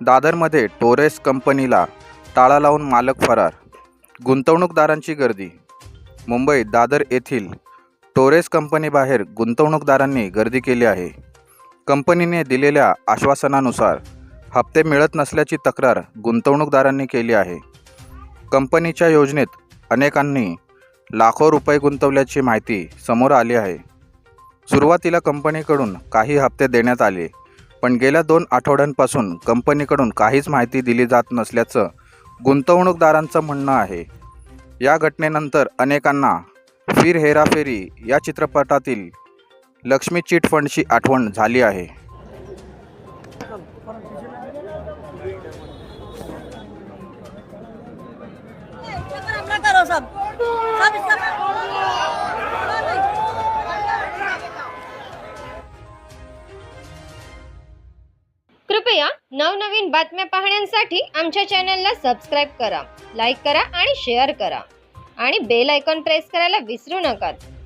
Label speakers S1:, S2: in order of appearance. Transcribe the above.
S1: दादरमध्ये टोरेस कंपनीला टाळा लावून मालक फरार. गुंतवणूकदारांची गर्दी. मुंबईत दादर येथील टोरेस कंपनीबाहेर गुंतवणूकदारांनी गर्दी केली आहे. कंपनीने दिलेल्या आश्वासनानुसार हप्ते मिळत नसल्याची तक्रार गुंतवणूकदारांनी केली आहे. कंपनीच्या योजनेत अनेकांनी लाखो रुपये गुंतवल्याची माहिती समोर आली आहे. सुरुवातीला कंपनीकडून काही हप्ते देण्यात आले. पण गेल्या दोन आठवड्यांपासून कंपनीकडून काहीच माहिती दिली जात नसल्याचं गुंतवणूकदारांचं म्हणणं आहे. या घटनेनंतर अनेकांना फिर हेराफेरी या चित्रपटातील लक्ष्मी चिट फंडची आठवण झाली आहे.
S2: सब सब
S3: या नवनवीन बातम्या पाहण्यासाठी आमच्या चॅनलला सबस्क्राईब करा लाईक करा आणि शेअर करा. आणि बेल आयकॉन प्रेस करायला विसरू नका.